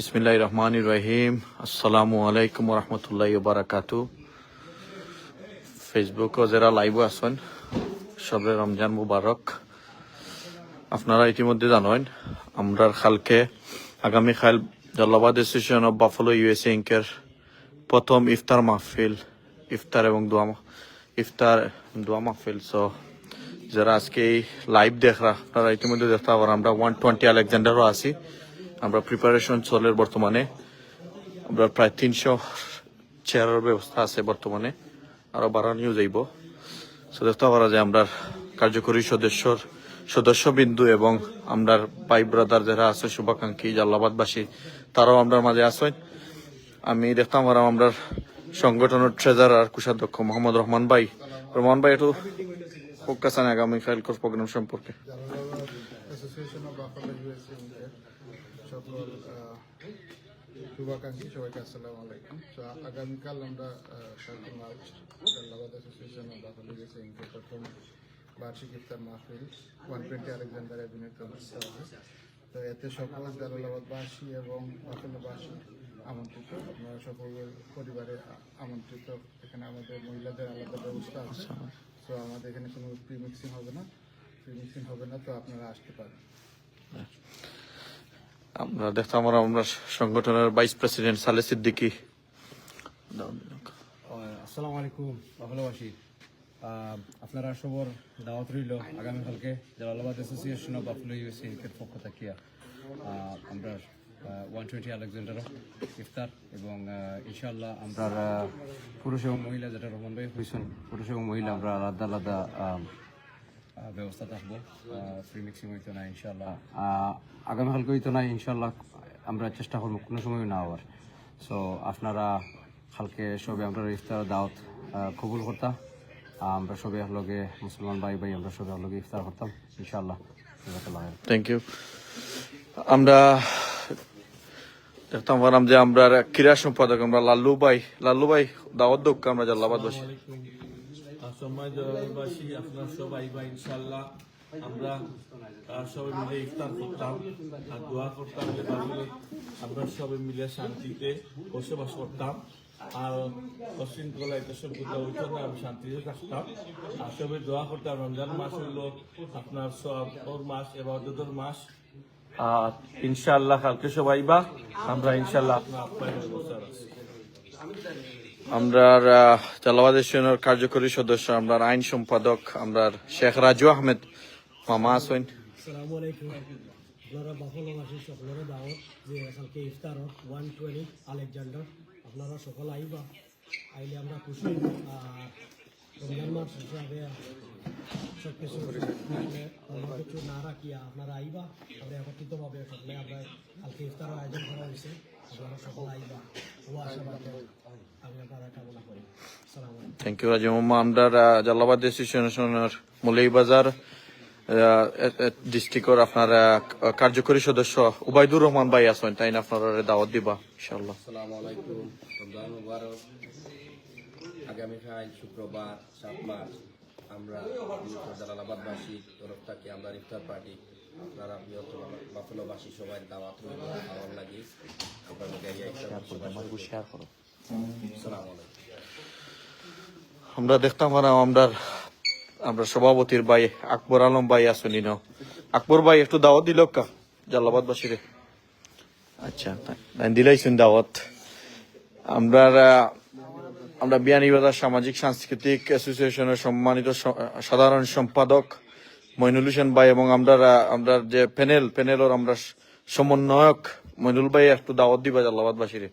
বিসমিল্লাহ রহমান রহিম আসসালামু আলাইকুম রহমতুল্লাহ বারাকাতু ফেসবুকও যারা লাইভ আছেন, সবে রমজান মুবারক। আপনারা ইতিমধ্যে জানেন, আমরা খালকে আগামীকাল Jalalabad association of Buffalo USA ইঙ্কের প্রথম ইফতার মাহফিল, ইফতার এবং দোয়া ইফতার, দোয়া মাহফিল। সো যারা আজকে এই লাইভ দেখরা আপনারা ইতিমধ্যে দেখতে পারেন আমরা ওয়ান টোয়েন্টি আলেকজান্ডারও আছি। আমরা প্রিপারেশন চলে বর্তমানে, আমরা প্রায় তিনশো চেয়ারের ব্যবস্থা আছে বর্তমানে, আরও বাড়ানিও যাইব। সো দেখতে পারা যায় আমরা কার্যকরী সদস্যর, সদস্যবিন্দু এবং আমরা ভাই ব্রাদার যারা আছে, শুভাকাঙ্ক্ষী, জাল্লাবাদবাসী, তারাও আমরা মাঝে আছেন। আমি দেখতাম আর আমরা সংগঠনের ট্রেজারার কোষাধ্যক্ষ মোহাম্মদ রহমান ভাই। রহমান ভাই, একটু ফোকাস আনে আগামীকাল প্রোগ্রাম সম্পর্কে। সকল শুভাকাঙ্ক্ষী সবাইকে আসসালামু আলাইকুম। তো আগামীকাল আমরা সাতই মার্চ জাল্লাবাদ অ্যাসোসিয়েশন অফ প্রথম বার্ষিক ইফতার মাহফিল ওয়ান টোয়েন্টি আলেকজান্ডার অ্যাভিনিউতে অনুষ্ঠিত হবে। তো এতে সকল জালালাবাদবাসী এবং বাফালোবাসী আমন্ত্রিত। আপনারা সকল পরিবারে আমন্ত্রিত। এখানে আমাদের মহিলাদের আলাদা ব্যবস্থা আছে। তো আমাদের এখানে কোনো প্রিমিক্সিং হবে না। প্রিমিক্সিং হবে না তো আপনারা আসতে পারেন। আমরা দেখতাম আর আমরা সংগঠনের ভাইস প্রেসিডেন্ট সালে সিদ্দিকি। আসসালামু আলাইকুম ভালোবাসি আপনারা সবর দাওয়াত রইল আগামীকালকে Jalalabad association of Buffalo USA এর পক্ষ থেকে। আমরা ওয়ান টোয়েন্টি আলেকজান্ডার ইফতার এবং ইনশাআল্লাহ আমরা পুরুষ এবং মহিলা, যেটা রহমান ভাই হয়েছেন, পুরুষ এবং মহিলা, আমরা আলাদা আলাদা ব্যবস্থা থাকব ফ্রি মিক্সিং হইতো না ইনশাল্লাহ আগামীকালকে হইতো না ইনশাল্লাহ আমরা চেষ্টা করব কোনো সময় না হওয়ার। সো আপনারা কালকে সবে আমরা ইফতার দাওয়াত কবুল করতাম। আমরা সবে লগে মুসলমান ভাই ভাই আমরা সবে লগে ইফতার করতাম ইনশাল্লাহ থ্যাংক ইউ আমরা দেখতাম পারলাম যে আমরা ক্রীড়া সম্পাদক আমরা লাল্লু ভাই। লাল্লু ভাই দাওয়াত দোক আমরা জাল্লাবাদবাসী সময় জলবাসী আপনার সবাই বা ইনশাল্লাহ আমরা সবাই মিলে ইফতার করতাম আর দোয়া করতাম যে আমরা সবাই মিলে শান্তিতে বসবাস করতাম আর অশৃঙ্খলা এটা সব কোথাও হইতো না আমি শান্তিতে থাকতাম। আর সবাই দোয়া করতাম, রমজান মাস হলো আপনার সব ওর মাস এবার মাস। আর ইনশাল্লাহ কালকে সবাই বা, আমরা ইনশাল্লাহ আপনার আপ্যায়নের বসে আছি আমরা জালাবাদ স্টেশনের কার্যকরী সদস্য, আমরা আইন সম্পাদক, আমরা শেখ রাজু আহমেদ। মামা আসেন। আপনারা আপনারা সকল আইবা। আইলে আমরা আপনারা সকল আইবা। থ্যাংক ইউ রাজু মামা আমরা জালাবাদ স্টেশনের মৌলিবাজার ডিস্ট্রিক্টর আপনার কার্যকরী সদস্য উবাইদুর রহমান ভাই আসেন তাই আপনারা দাওয়াত দিবা ইনশাল্লাহ আসসালামু আগামীকাল শুক্রবার সাত মার্চ আমরা জালালাবাদবাসী তরফ থেকে আমরা ইফতার পার্টি আপনারা বৃহত্তর বাফলবাসী সবাই দাওয়াত খাওয়ার লাগি আমরা আসসালামু আলাইকুম। আমরা দেখতাম আর আমরা আমরা সভাপতির ভাই আকবর আলম ভাই আসেন আকবর ভাই একটু দাওয়াত দিল কা জালাবাদ বাসীরে আচ্ছা তাই। দিলাইছেন দাওয়াত। আমরা আমরা বিয়ানীবাজার সামাজিক সাংস্কৃতিক অ্যাসোসিয়েশনের সম্মানিত সাধারণ সম্পাদক মইনুল হোসেন ভাই এবং আমরা আমরা যে প্যানেল, প্যানেলের আমরা সমন্বয়ক মইনুল ভাই, একটু দাওয়াত দিবা জালাবাদ বাসীরে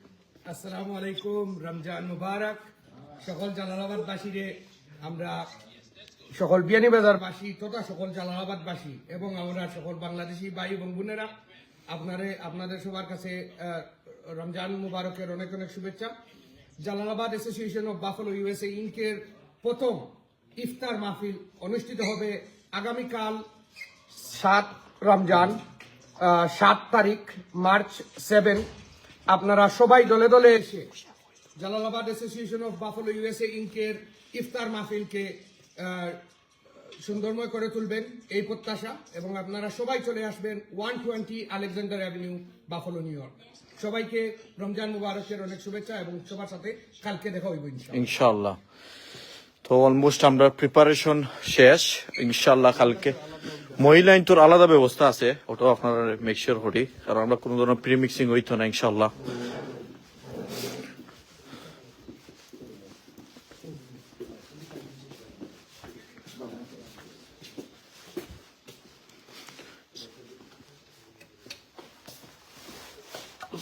আসসালামু আলাইকুম, রমজান মুবারক। সকল জালালাবাদবাসীরে আমরা সকল বিয়ানীবাজারবাসী তথা সকল জালালাবাদবাসী এবং আমরা সকল বাংলাদেশি ভাই এবং বোনেরা, আপনারে, আপনাদের সবার কাছে রমজান মুবারকের অনেক অনেক শুভেচ্ছা। Jalalabad association of Buffalo USA ইনকের প্রথম ইফতার মাহফিল অনুষ্ঠিত হবে আগামীকাল সাত রমজান সাত তারিখ, মার্চ সেভেন। আপনারা সবাই দলে দলে এসে Jalalabad association of Buffalo USA ইনকের ইফতার মাহফিলকে সুন্দরময় করে তুলবেন এই প্রত্যাশা এবং আপনারা সবাই চলে আসবেন one twenty Alexander avenue, Buffalo, New York. সবাইকে রমজান মুবারকের অনেক শুভেচ্ছা এবং সবার সাথে কালকে দেখা হইব ইনশাল্লাহ তো অলমোস্ট আমরা প্রিপারেশন শেষ ইনশাল্লাহ কালকে। মহিলা ইন্তর আলাদা ব্যবস্থা আছে, ওটাও আপনারা মেকশিওর করি, কারণ আমরা কোনো ধরনের প্রি মিক্সিং হইতো না ইনশাল্লাহ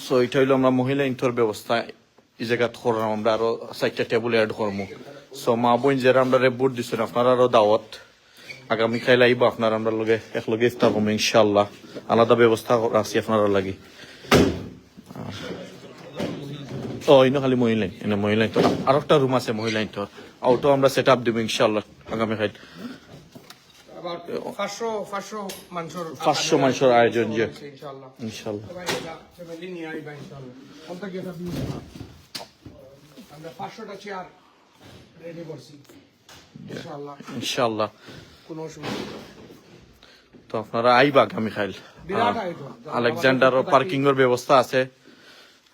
সো এটা হইল আমরা মহিলা ইন্তর ব্যবস্থা, এই জায়গাত করলাম আমরা আরও চারটা টেবুল অ্যাড করব সো মা বোন যারা আমরা বুট দিচ্ছেন আপনারা আরও দাওয়াত। আগামী খাইলে আইব, আপনার আমরা লগে একলগে ইফতার করব ইনশাল্লাহ আলাদা ব্যবস্থা আছে আপনারা লাগি। ও, ইনো খালি মহিলাই এনে মহিলাই তো আর একটা রুম আছে মহিলাই তো ওটাও আমরা সেট আপ দিব ইনশাল্লাহ আগামী খাইল আবার পাঁচশো পাঁচশো আয়োজন যে ইনশাল্লাহ। ফ্যামিলি নিয়ে আইবা ইনশাআল্লাহ কোনটা কি এটা আমরা পাঁচশোটা চেয়ার রেডি করছি ইনশাআল্লাহ ইনশাল্লাহ। কোনো অসুবিধা তো আপনারা আইবা আগামী খাইল আলেকজান্ডার পার্কিং এর ব্যবস্থা আছে।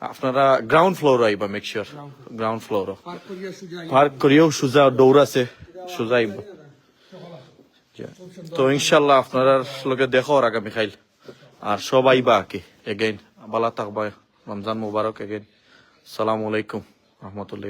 আপনারা গ্রাউন্ড ফ্লোর আইবা make sure ground floor park করিয়েও সোজা দৌড় আছে। সোজা আইবা তো ইনশাল্লাহ আপনারা লোকে দেখো আর আগামী খাইল। আর সবাই বা কি? এগেইন বালা থাকবা রমজান মুবারক এগেইন সালামালাইকুম রহমতুল্লাহ